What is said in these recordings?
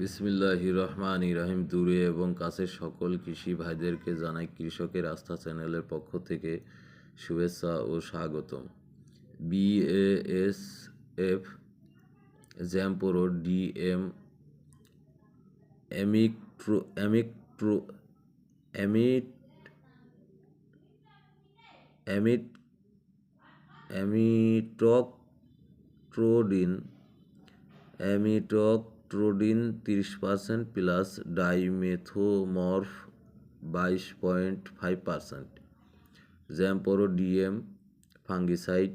বিসমিল্লাহ রহমান ইরাহিম দূরে এবং কাছের সকল কৃষি ভাইদেরকে জানাই কৃষকের আস্থা চ্যানেলের পক্ষ থেকে শুভেচ্ছা ও স্বাগতম। বিএএস এফ জ্যাম্পোরো ডিএম এমিক্ট্রো এমিক্ট্রো এমিট এমিট অ্যামিটকট্রোডিন অ্যামিটকট্রোডিন তিরিশ পার্সেন্ট প্লাস ডাইমেথোমর্ফ বাইশ point five percent Zampro DM fungicide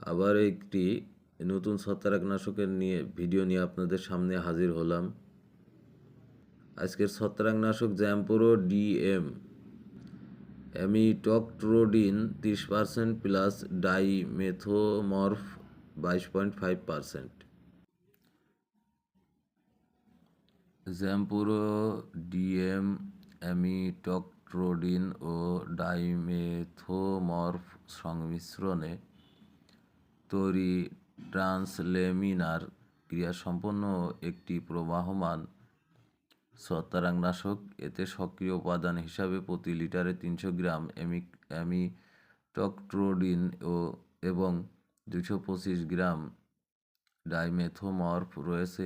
আবার একটি নতুন ছত্রাকনাশকের নিয়ে ভিডিও নিয়ে আপনাদের সামনে হাজির হলাম। আজকের ছত্রাকনাশক জ্যাম্পোরো ডিএম অ্যামিটকট্রোডিন তিরিশ পার্সেন্ট প্লাস ডাইমেথোমর্ফ বাইশ point five percent. Zampro DM ametoctradin ও ডাইমেথোমর্ফ সংমিশ্রণে তৈরি ট্রান্সলেমিনার ক্রিয়াসম্পন্ন একটি প্রবাহমান ছত্রাকনাশক এতে সক্রিয় উপাদান হিসাবে প্রতি লিটারে তিনশো গ্রাম অ্যামি, অ্যামিটকট্রোডিন ও এবং দুশো পঁচিশ গ্রাম ডাইমেথোমর্ফ রয়েছে।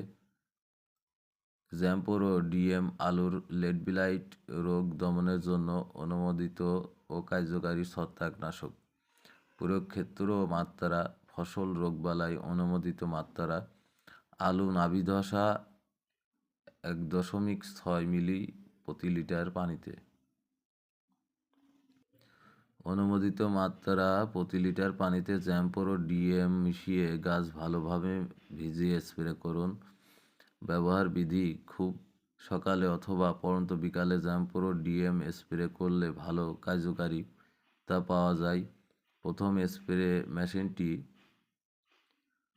জ্যাম্পোরো ডিএম আলুর লেডবিলাইট রোগ দমনের জন্য অনুমোদিত ও কার্যকারী ছত্রাকনাশক। প্রয়োগ ক্ষেত্র মাত্রা, ফসল রোগবালাই অনুমোদিত মাত্রা, আলু নাভি ধসা এক দশমিক ছয় মিলি প্রতি লিটার পানিতে। অনুমোদিত মাত্রা প্রতি লিটার পানিতে জ্যাম্পোরো ডিএম মিশিয়ে গাছ ভালোভাবে ভিজিয়ে স্প্রে করুন। ব্যবহার বিধি খুব সকালে অথবা পরন্ত বিকালে জ্যাম্পোরো ডিএম স্প্রে করলে ভালো কার্যকারী তা পাওয়া যায়। প্রথম স্প্রে মেশিনটি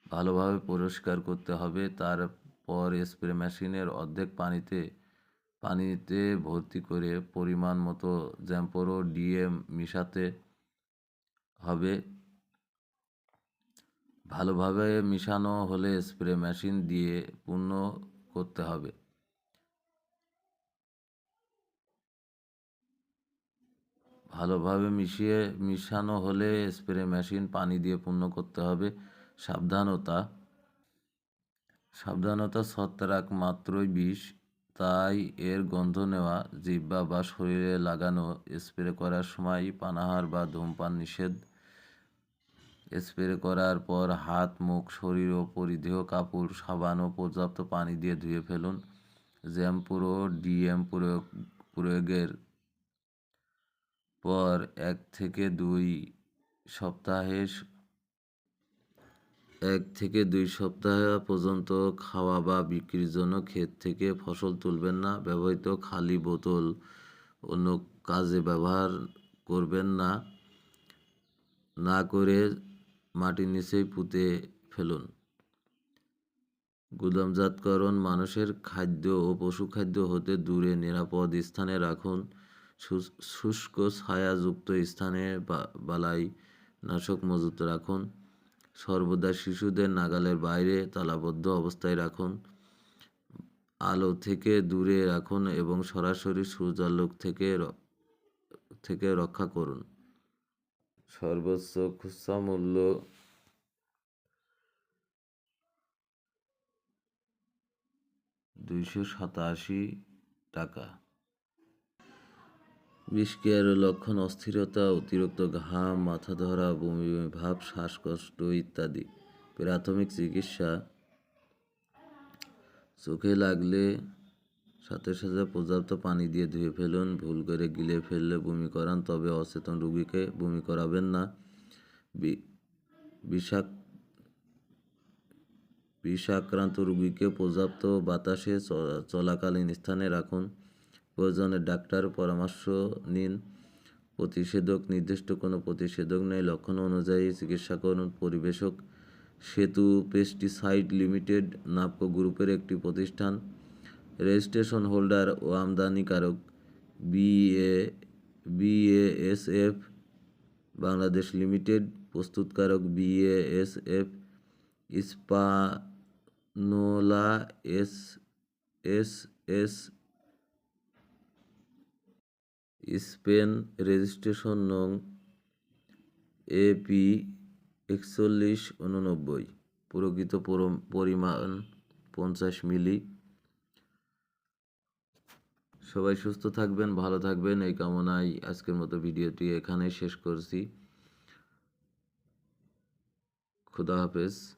ভালোভাবে পরিষ্কার করতে হবে। তারপর স্প্রে মেশিনের অর্ধেক পানিতে পানিতে ভর্তি করে পরিমাণ মতো জ্যাম্পোরো ডিএম মিশাতে হবে। ভালোভাবে মিশানো হলে স্প্রে মেশিন দিয়ে পূর্ণ করতে হবে। ভালোভাবে মিশিয়ে, মিশানো হলে স্প্রে মেশিন পানি দিয়ে পূর্ণ করতে হবে। সাবধানতা সাবধানতা ছত্রাক মাত্রই বিষ তাই এর গন্ধ নেওয়া, জিহ্বা বা শরীরে লাগানো, স্প্রে করার সময় পানাহার বা ধূমপান নিষেধ। স্প্রে করার পর হাত, মুখ, শরীর ও পরিধেয় কাপড়, সাবান ও পর্যাপ্ত পানি দিয়ে ধুয়ে ফেলুন। জ্যাম্পুরো ডিএম প্রয়োগ, প্রয়োগের পর এক থেকে দুই সপ্তাহে এক থেকে দুই সপ্তাহ পর্যন্ত খাওয়া বা বিক্রির জন্য ক্ষেত থেকে ফসল তুলবেন না, ব্যবহৃত খালি বোতল, অন্য কাজে ব্যবহার করবেন না না করে মাটির নিচেই পুঁতে ফেলুন। গুদামজাতকরণ মানুষের খাদ্য ও পশু খাদ্য হতে দূরে, নিরাপদ স্থানে রাখুন। শুষ্ক ছায়াযুক্ত স্থানে বালাই নাশক মজুত রাখুন। সর্বদা শিশুদের নাগালের বাইরে তালাবদ্ধ অবস্থায় রাখুন। আলো থেকে দূরে রাখুন এবং সরাসরি সূর্যালোক থেকে থেকে রক্ষা করুন। সর্বোচ্চ খুচরা মূল্য দুইশো সাতাশি টাকা। বিষক্রিয়ার লক্ষণ অস্থিরতা, অতিরিক্ত ঘাম মাথা ধরা, বমি বমি, ভাব, শ্বাসকষ্ট ইত্যাদি। প্রাথমিক চিকিৎসা। চোখে লাগলে সাথে সাথে পর্যাপ্ত পানি দিয়ে ধুয়ে ফেলুন, ভুল করে গিলে ফেললে বমি করান, তবে অচেতন রুগীকে বমি করাবেন না। বিষাক, বিষাক্রান্ত রুগীকে পর্যাপ্ত বাতাসে চলাকালীন স্থানে রাখুন। প্রয়োজনে ডাক্তার পরামর্শ নিন। প্রতিষেধক, নির্দিষ্ট কোনো প্রতিষেধক নেই। লক্ষণ অনুযায়ী চিকিৎসা করুন। পরিবেশক সেতু পেস্টিসাইড লিমিটেড, নাপকো গ্রুপের একটি প্রতিষ্ঠান। রেজিস্ট্রেশন হোল্ডার ও আমদানিকারক বিএ, বিএএসএফ বাংলাদেশ লিমিটেড, প্রস্তুতকারক BASF Española S S S Spain registration নং এপি একচল্লিশ উননব্বই প্রকৃত পরম- পরিমাণ পঞ্চাশ মিলি। সবাই সুস্থ থাকবেন, ভালো থাকবেন, এই কামনায় আজকের মতো ভিডিওটি এখানে শেষ করছি। খুদা হাফেজ।